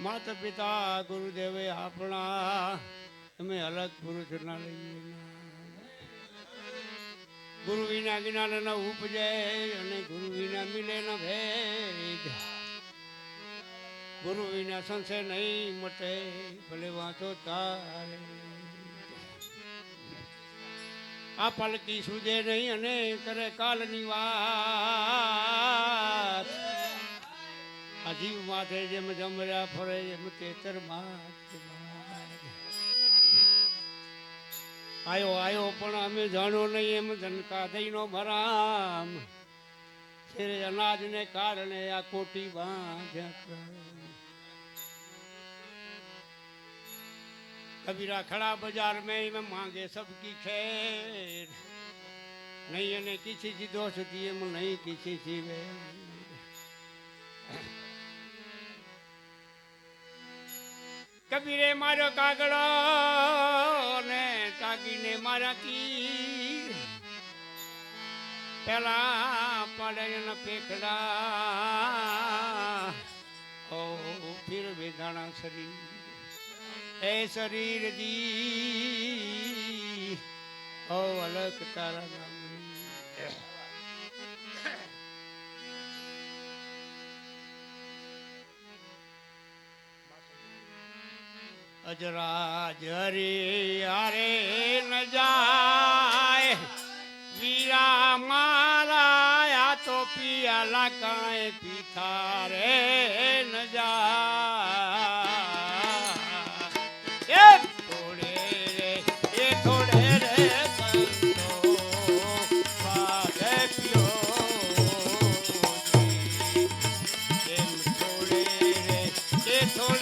માતા પિતા ગુરુદેવે આપણા, અમે અલગ પુરુષ ના. લઈએ ગુરુ વિના જ્ઞાન ન ઉપજે અને ગુરુ વિના મિલે ન ભેદ. ગુરુ વિના સંશય નહીં મટે, ભલે વાંચો તારે. આ પલકી સુજે નહીં અને કરે કાલની વાત. આ જીવ માથે જેમ જમર્યા ફરે એમ તેતર આયો આયો, પણ અમે જાણો નહીં એમ ધનકા દઈનો ભરામ અનાજને કારણે આ કોટી બાંધ્યા कबीरा खड़ा बाजार में में मांगे सबकी खैर नहीं અને किसी ची दोष दिए में नहीं किसी ची वे કબીરે મારો કાગડો ને તાગીને મારા તીર પેલા પડે ને પેખડા ઓ ફિર વેદાણા શરીર એ શરીર જી. ઓ અલગ તારા નામની અજરાજ હરે હારે ન જાય. વીરા મારા આ તો પિયાલા કાંઈ પીથા રે ન જાય. એ થોડે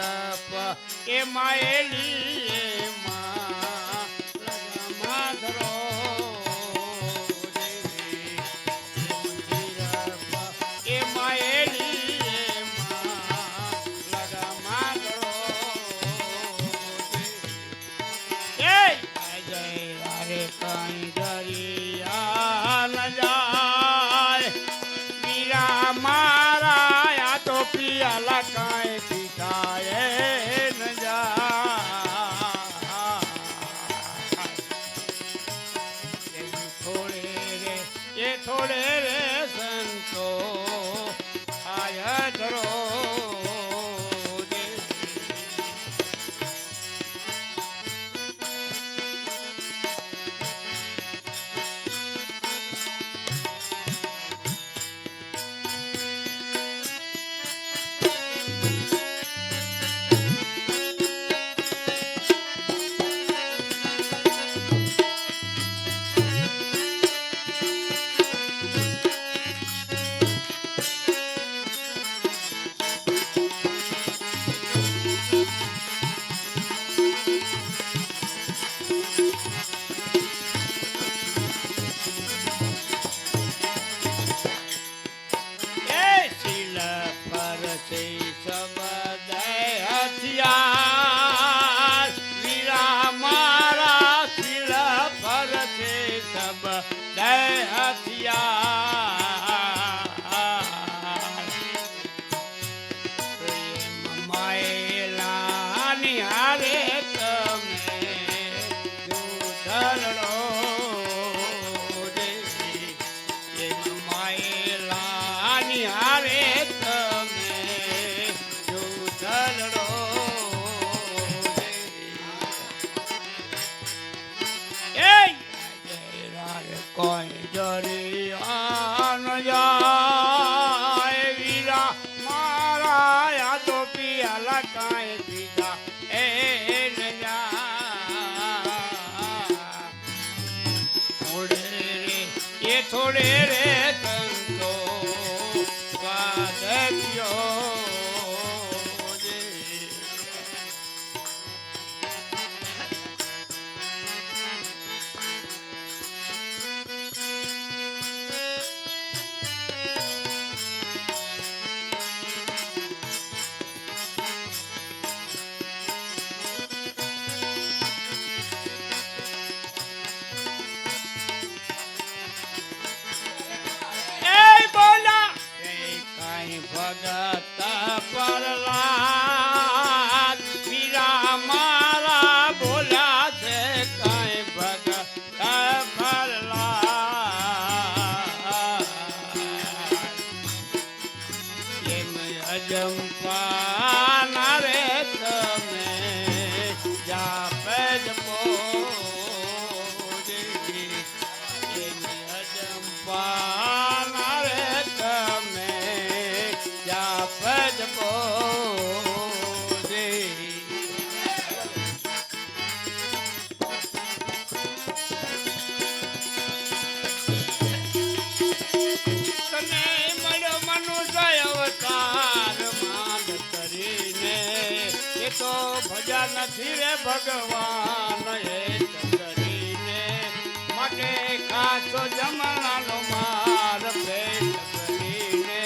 અપ એ માયેલી અલા કાંઈ પીટાય ન જા એ થોડે રે એ થોડે રે. નથી રે ભગવાન એક કરીને માટે કાચો જમણાનો માર ભેટ કરીને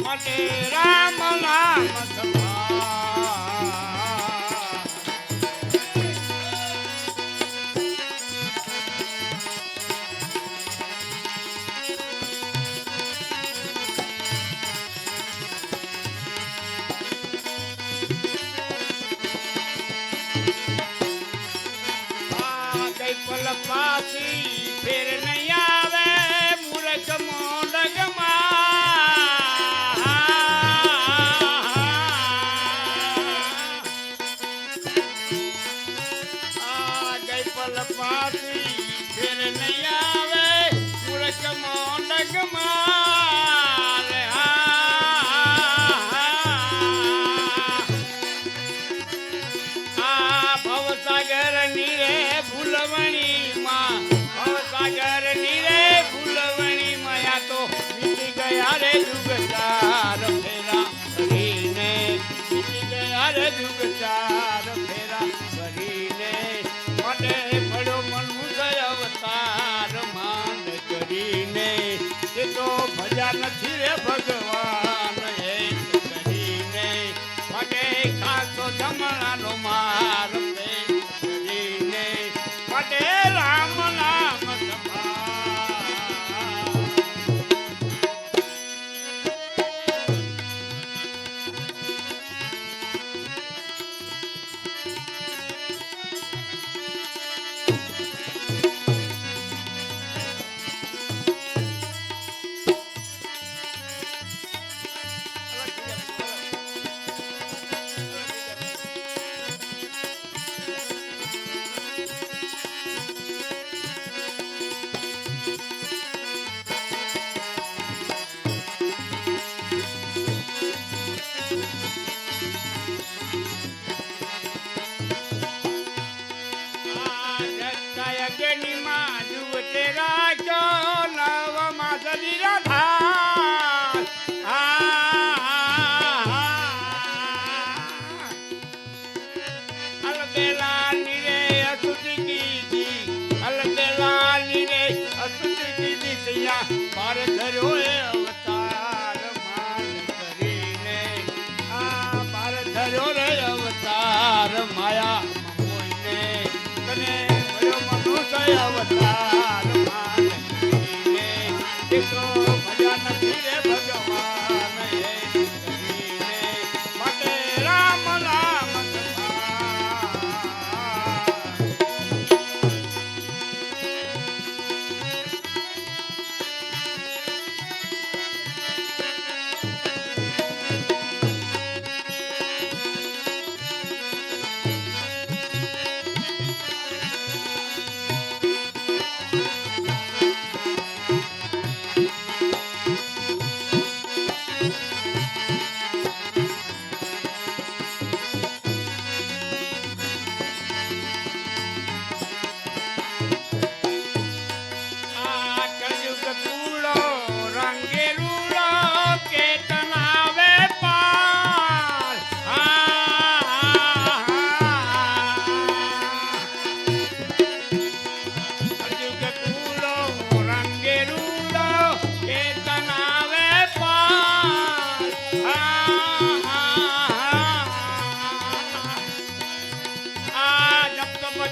માટે રામ નામ પાછી ફેર નહીં આવે મૂર્ખ મોડગમાં ગઈ પલ પાછી ફેર નહીં આવે મૂર્ખ મોડગમાં જોયા ભગવાન એ કરીને મને ખાસો જમણાનો માં ಅವತಾರ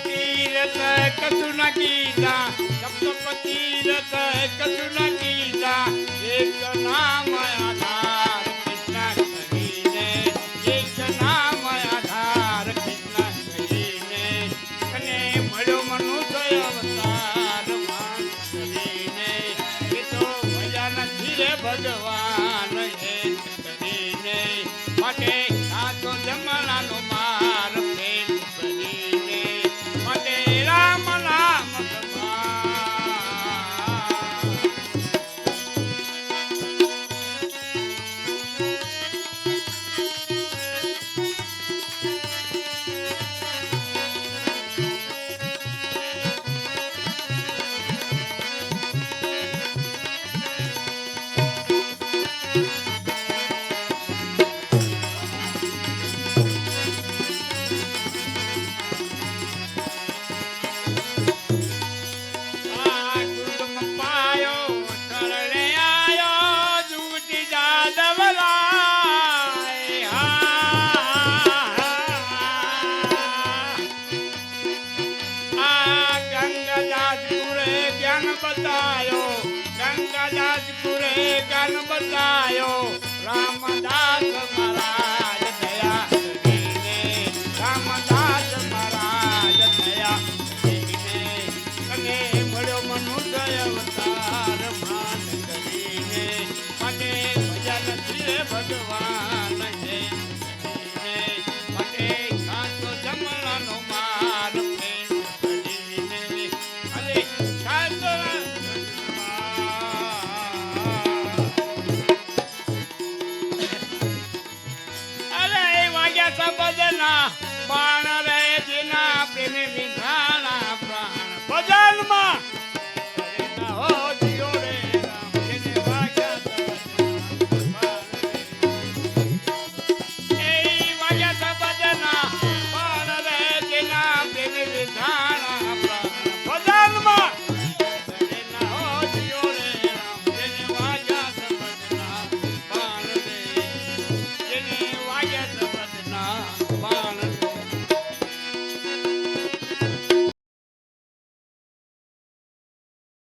તીરથ કશું ના કીધા શબ્દ તીરથ કશું ના કીધા એક નામ આધાર